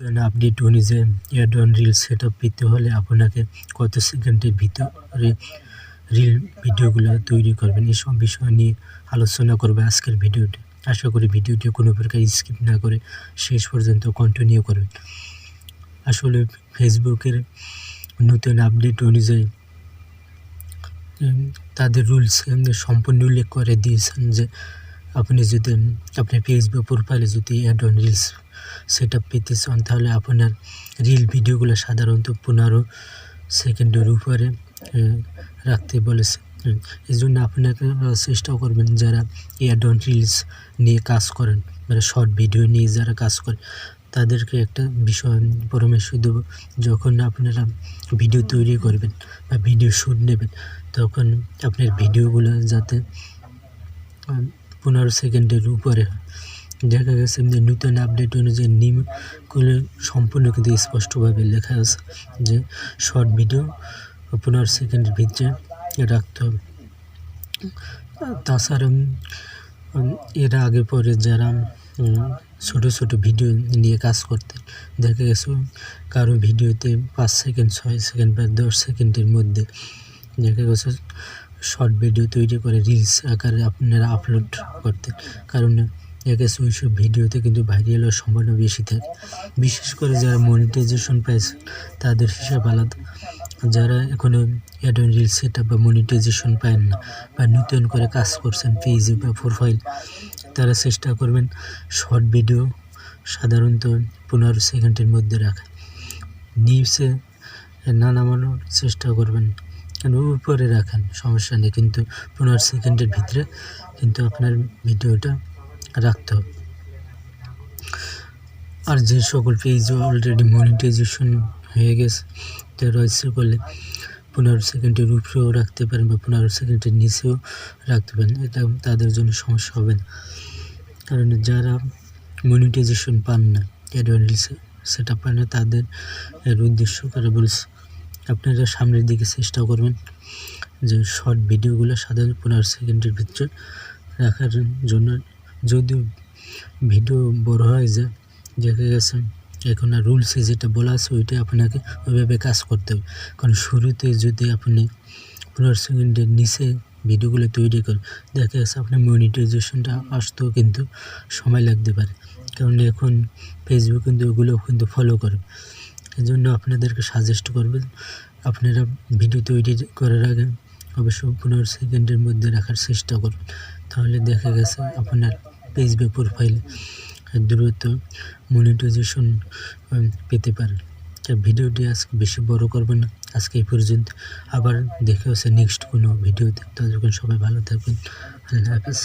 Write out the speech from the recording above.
Update অনুযায়ী এয়ারডন reel set up পেতে হলে আপনাকে কত সেকেন্ডের ভিতরে রিল ভিডিওগুলো তৈরি করবেন এসব বিষয় নিয়ে আলোচনা করবে আজকের ভিডিওটি আশা করি ভিডিওটি কোনো প্রকার স্কিপ না করে শেষ পর্যন্ত কন্টিনিউ করবেন। আসলে ফেসবুকের নতুন আপডেট অনুযায়ী তাদের রুলস সম্পূর্ণ উল্লেখ করে দিয়েছেন যে, আপনি যদি আপনার ফেসবুক প্রোফাইলে যদি add on reels set up পেতে চান তাহলে আপনার রিল ভিডিওগুলো সাধারণত পনেরো সেকেন্ডের উপরে রাখতে বলেছে এই জন্য আপনাকে চেষ্টা করবেন যারা অ্যাড রিলস নিয়ে কাজ করেন মানে শর্ট ভিডিও নিয়ে যারা কাজ করে তাদেরকে একটা বিষয় পরামর্শ দেবো। যখন আপনারা ভিডিও তৈরি করবেন বা ভিডিও শ্যুট নেবেন, তখন আপনার ভিডিওগুলো যাতে পনেরো সেকেন্ডের উপরে হয়। দেখা গেছে নতুন আপডেট অনুযায়ী নিয়মগুলো সম্পূর্ণ কিন্তু স্পষ্টভাবে লেখা আছে যে শর্ট ভিডিও পনেরো সেকেন্ডের ভিতরে রাখতে হবে। তাছাড়া এর আগে পরে যারা ছোট ছোট ভিডিও নিয়ে কাজ করতেন, দেখা গেছে কারও ভিডিওতে পাঁচ সেকেন্ড ছয় সেকেন্ড বা দশ সেকেন্ডের মধ্যে দেখা গেছে শর্ট ভিডিও তৈরি করে রিলস আকারে আপনারা আপলোড করতেন। কারণ গেছে ওইসব ভিডিওতে কিন্তু ভাইরাল হওয়ার সম্ভাবনা বেশি থাকে বিশেষ করে যারা মনিটাইজেশন পাইছে তাদের হিসাব আলাদা। যারা এখনও অ্যাডন রিল সেট বা মনিটাইজেশন পায় না বা নতুন করে কাজ করছেন পেজে বা প্রোফাইল তারা চেষ্টা করবেন শর্ট ভিডিও সাধারণত পনেরো সেকেন্ডের মধ্যে রাখা। নিউজে না নামানোর চেষ্টা করবেন, কেন উপরে রাখেন, সমস্যা নেই। কিন্তু পনেরো সেকেন্ডের ভিতরে কিন্তু আপনার ভিডিওটা রাখতে হবে। আর যে সকল পেজ অলরেডি মনিটাইজেশন হয়ে গেছে তো রয়েছে বলে পনেরো সেকেন্ডের উপরেও রাখতে পারেন বা পনেরো সেকেন্ডের নিচেও রাখতে পারেন। এটা তাদের জন্য সমস্যা হবে না। কারণ যারা মনিটাইজেশন পান না অ্যাডভান্স সেটা পান না, তাদের এর উদ্দেশ্য করে বলছে? আপনারা সামনের দিকে চেষ্টা করবেন যে শর্ট ভিডিওগুলো সাধারণত পনেরো সেকেন্ডের ভিতরে রাখার জন্য যদিও ভিডিও বড় হয়ে যায় দেখে গেছে এখন আর রুলসে যেটা বলা আছে, ওইটাই আপনাকে ওইভাবে কাজ করতে হবে। কারণ শুরুতে যদি আপনি পনেরো সেকেন্ডের নিচে ভিডিওগুলো তৈরি করেন, দেখা গেছে আপনার মনিটাইজেশনটা আসতেও কিন্তু সময় লাগতে পারে। কারণ এখন ফেসবুক কিন্তু ওগুলো কিন্তু ফলো করে। এই জন্য আপনাদেরকে সাজেস্ট করবেন আপনারা ভিডিও তৈরি করার আগে অবশ্যই পনেরো সেকেন্ডের মধ্যে রাখার চেষ্টা করবেন তাহলে দেখা গেছে আপনার ফেসবুক প্রোফাইল দ্রুত মনিটাইজেশন পেতে পারেন। তা ভিডিওটি আজকে বেশি বড় করবেন না। আজকে এই পর্যন্ত। আবার দেখে আসে নেক্সট কোনো ভিডিওতে। ততক্ষণ সবাই ভালো থাকবেন। আল্লাহ হাফেজ।